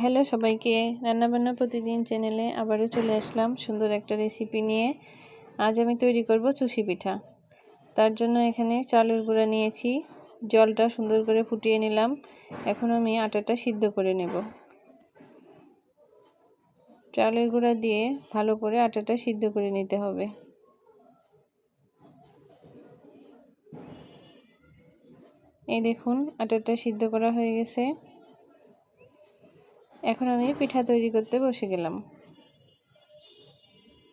Hello সবাইকে, রান্নাবান্না প্রতিদিন চ্যানেলে আবারও চলে আসলাম সুন্দর একটা রেসিপি নিয়ে। আজ আমি তৈরি করব চুষি পিঠা। তার জন্য এখানে চালের গুঁড়া নিয়েছি, জলটা সুন্দর করে ফুটিয়ে নিলাম। এখন আমি আটাটা সিদ্ধ করে নেব। চালের গুঁড়া দিয়ে ভালো করে আটাটা সিদ্ধ করে নিতে হবে। এই দেখুন, আটাটা সিদ্ধ করা হয়ে গেছে। এখন আমি পিঠা তৈরি করতে বসে গেলাম।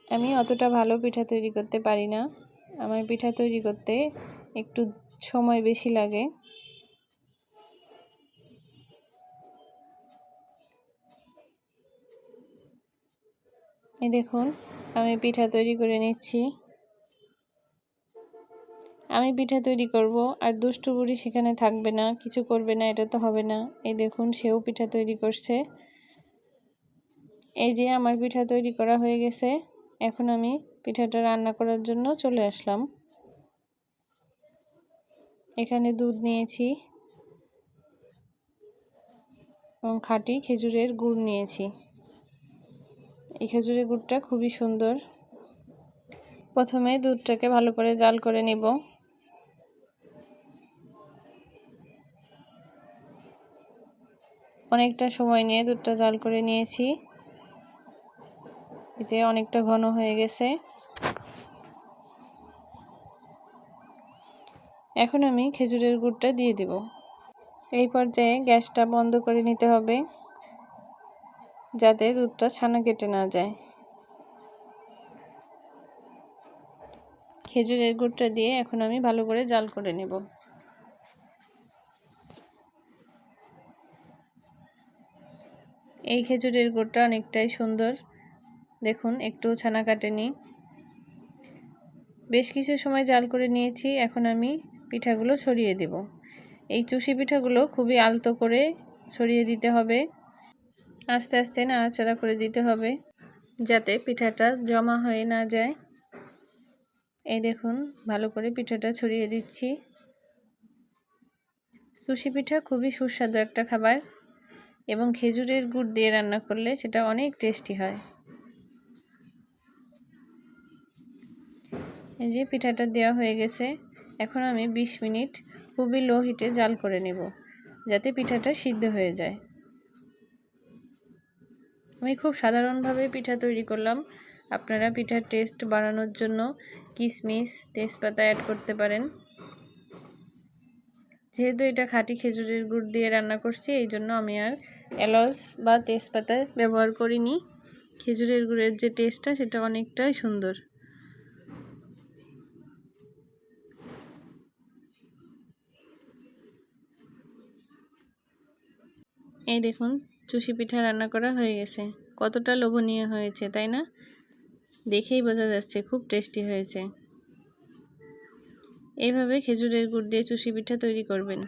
আমি অতটা ভালো পিঠা তৈরি করতে পারি না। আমার পিঠা তৈরি করতে একটু সময় বেশি লাগে। এই দেখুন, আমি পিঠা তৈরি করে নিচ্ছি। আমি পিঠা তৈরি করব, আর দুষ্টু বুড়ি সেখানে থাকবে না, কিছু করবে না, এটা তো হবে না। এই দেখুন, সেও পিঠা তৈরি করছে। এই যে আমার পিঠা তৈরি করা হয়ে গেছে, এখন আমি পিঠাটা রান্না করার জন্য চলে আসলাম। এখানে দুধ নিয়েছি এবং খাঁটি খেজুরের গুড় নিয়েছি। এই খেজুরের গুড়টা খুবই সুন্দর। প্রথমে দুধটাকে ভালো করে জাল করে নেব। অনেকটা সময় নিয়ে দুধটা জাল করে নিয়েছি। এতে অনেকটা ঘন হয়ে গেছে। এখন আমি খেজুরের গুড়টা দিয়ে দিব। এই পর্যায়ে গ্যাসটা বন্ধ করে নিতে হবে, যাতে দুধটা ছানা কেটে না যায়। খেজুরের গুড়টা দিয়ে এখন আমি ভালো করে জাল করে নেব। এই খেজুরের গুড়টা অনেকটাই সুন্দর। দেখুন, একটু ছানা কাটেনি। বেশ কিছু সময় জাল করে নিয়েছি, এখন আমি পিঠাগুলো ছড়িয়ে দেব। এই চুষি পিঠাগুলো খুবই আলতো করে ছড়িয়ে দিতে হবে। আস্তে আস্তে নাড়াচাড়া করে দিতে হবে, যাতে পিঠাটা জমা হয়ে না যায়। এই দেখুন, ভালো করে পিঠাটা ছড়িয়ে দিচ্ছি। চুষি পিঠা খুবই সুস্বাদু একটা খাবার এবং খেজুরের গুড় দিয়ে রান্না করলে সেটা অনেক টেস্টি হয়। এই যে পিঠাটা দেওয়া হয়ে গেছে, এখন আমি ২০ মিনিট খুবই লো হিটে জাল করে নেব, যাতে পিঠাটা সিদ্ধ হয়ে যায়। আমি খুব সাধারণভাবে পিঠা তৈরি করলাম। আপনারা পিঠার টেস্ট বাড়ানোর জন্য কিশমিশ, তেজপাতা অ্যাড করতে পারেন। যেহেতু এটা খাঁটি খেজুরের গুড় দিয়ে রান্না করছি, এই জন্য আমি আর এলচ বা তেজপাতা ব্যবহার করিনি। খেজুরের গুড়ের যে টেস্টটা সেটা অনেকটাই সুন্দর। এই দেখুন, চুষি পিঠা রান্না করা হয়ে গেছে। কতটা লোভনীয় হয়েছে, তাই না? দেখেই বোঝা যাচ্ছে, খুব টেস্টি হয়েছে। এইভাবে খেজুরের গুড় দিয়ে চুষি পিঠা তৈরি করবেন।